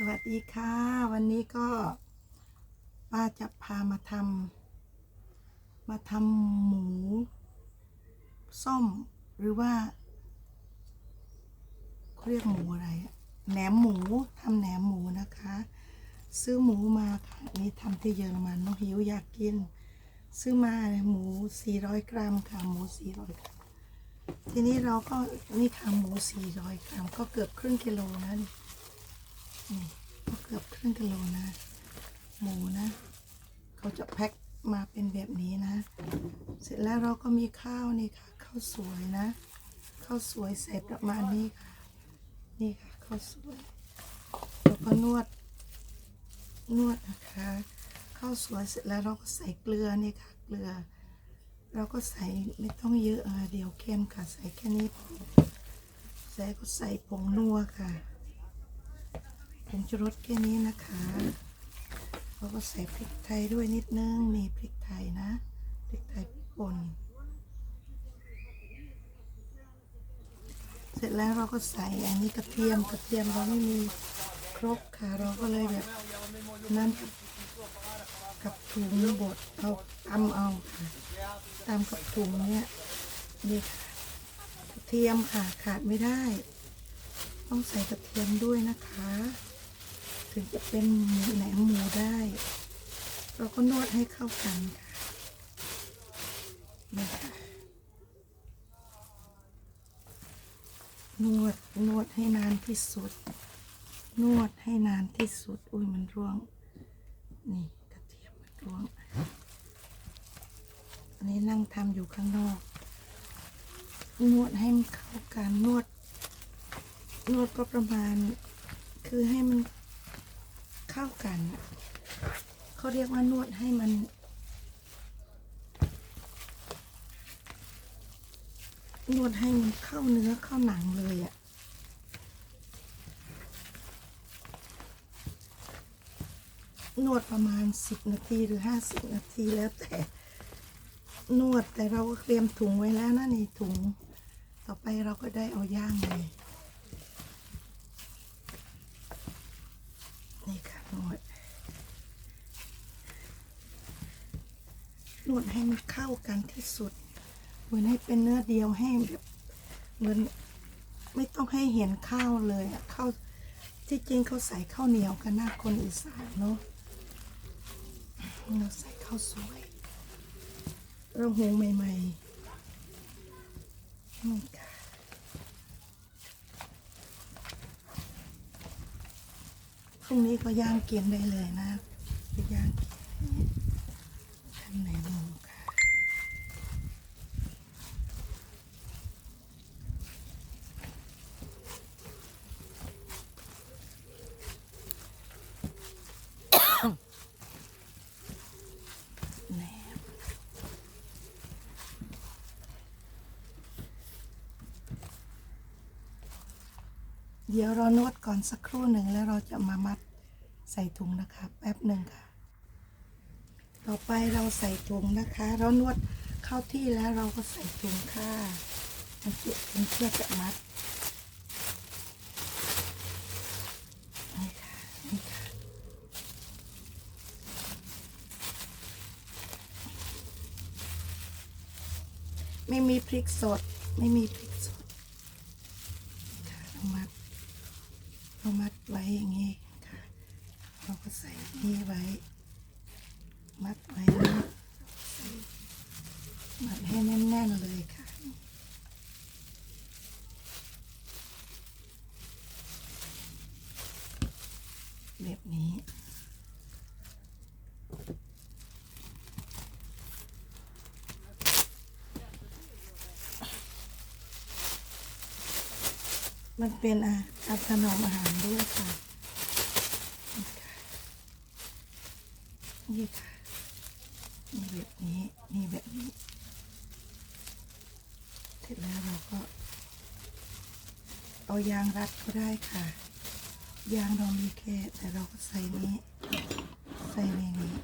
สวัสดีค่ะ วันนี้ก็ป้าจะพามาทำมาทำหมู ส้มหรือว่าเขาเรียกหมูอะไรแหนมหมูทำแหนมหมูนะคะ ซื้อหมูมาค่ะนี่ทำที่เยอรมันน้องหิวอยากกิน ซื้อมาหมู 400 กรัมค่ะหมู 400 กรัมทีนี้เราก็นี่ค่ะหมู 400 กรัมก็เกือบครึ่งกิโลนะนี่ นี่ก็เกือบครึ่งกิโลนะ หมูนะ เขาจะแพ็คมาเป็นแบบนี้นะ เสร็จแล้วเราก็มีข้าวนี่ค่ะ ข้าวสวยนะ ข้าวสวยใส่ประมาณนี้ค่ะ นี่ค่ะข้าวสวยแล้วก็นวด นวดนะคะข้าวสวยเสร็จแล้วเราก็ใส่เกลือนี่ค่ะ เกลือ เราก็ใส่ไม่ต้องเยอะเดี๋ยวเค็มค่ะ ใส่แค่นี้ใส่ก็ใส่ผงนัวค่ะ ผงชูรสแค่นี้นะคะเราก็ใส่พริกไทยด้วยนิดนึงมีพริกไทยนะ พริกไทยป่น เสร็จแล้วเราก็ใส่อันนี้กระเทียมกระเทียมเราไม่มีครบค่ะเราก็เลยแบบนั่นกับกับถุงบดเอาตำเอาค่ะตำกับถุงเนี้ยนี่ค่ะกระเทียมค่ะขาดไม่ได้ ต้องใส่กระเทียมด้วยนะคะ ถึงจะเป็นหมูแหนมหมูได้ เราก็นวดให้เข้ากันค่ะนี่ค่ะนวดนวดให้นานที่สุด นวดให้นานที่สุด อุ้ยมันร่วง นี่กระเทียมมันร่วง อันนี้นั่งทำอยู่ข้างนอก นวดให้มันเข้ากันนวด นวดก็ประมาณ คือให้มัน เข้ากันเขาเรียกว่านวดให้มัน นวดให้มันเข้าเนื้อเข้าหนังเลยอะนวดประมาณสิบนาทีหรือห้าสิบนาทีแล้วแต่ นวดแต่เราก็เตรียมถุงไว้แล้วนะนี่ถุง ต่อไปเราก็ได้เอาย่างเลย นี่ค่ะนวด น วดให้มันเข้ากันที่สุด เหมือนให้เป็นเนื้อเดียวให้แบบเหมือนไม่ต้องให้เห็นข้าวเลยอะข้าวที่จริงเขาใส่ข้าวเหนียวกันนะคนอีสานเนาะเราใส่ข้าวสวยเราหุงใหม่ๆนี่ค่ะพรุ่งนี้ก็ย่างกินได้เลยนะไปย่างกินทำไหนหมูค่ะ แหนม เดี๋ยวเรานวดก่อนสักครู่หนึ่งแล้วเราจะมามัดใส่ถุงนะคะ แป๊บหนึ่งค่ะ ต่อไปเราใส่ถุงนะคะ เรานวดเข้าที่แล้วเราก็ใส่ถุงค่ะมันเพื่อมันเพื่อจะมัดนี่ค่ะนี่ค่ะไม่มีพริกสด ไม่มีพริกสดค่ะมัด มัดไว้อย่างนี้ค่ะ เราก็ใส่นี่ไว้ มัดไว้นะใส่มัดให้แน่นๆเลยค่ะ แบบนี้ มันเป็นอาอาถนอมอาหารด้วยค่ะนี่ค่ะนี่แบบนี้นี่แบบนี้ เสร็จแล้วเราก็ เอายางรัดก็ได้ค่ะ ยางเรามีแค่แต่เราก็ใส่นี้ ใส่ในนี้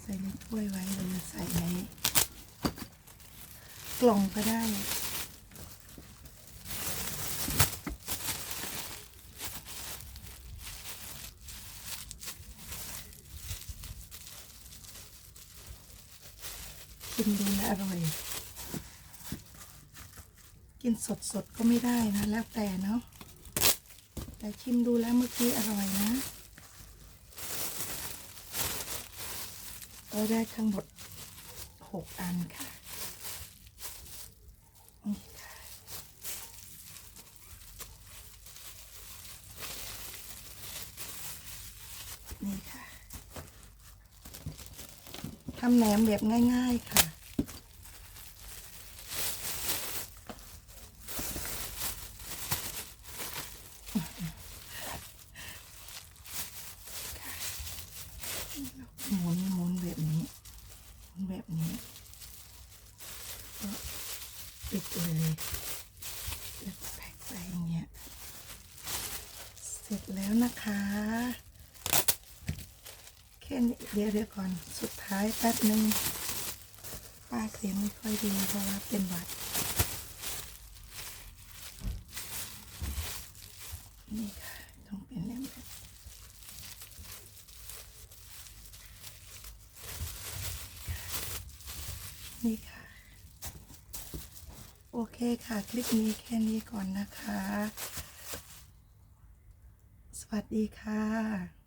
ใส่ในถ้วยไว้หรือใส่ในกล่องก็ได้ กินดูแลอร่อย กินสดสดก็ไม่ได้นะ แล้วแต่เนาะแต่ชิมดูแล้วเมื่อกี้อร่อยนะเราได้ทั้งหมดหกอันค่ะ นี่ค่ะ นี่ค่ะ ทำแหนมแบบง่าย ๆค่ะ หมุนหมุนแบบนี้ หมุนแบบนี้ก็ปิดเลยแล้วแพ็คใส่อย่างเงี้ย เสร็จแล้วนะคะ ค่นี้เดี๋ยวเดี๋ยวก่อนสุดท้ายแป๊บนึงป้าเสียงไม่ค่อยดีเพราะว่าเป็นหวัดนี่ค่ะต้องเป็นแบบนี้นี่ค่ะ โอเคค่ะ คลิปนี้แค่นี้ก่อนนะคะ สวัสดีค่ะ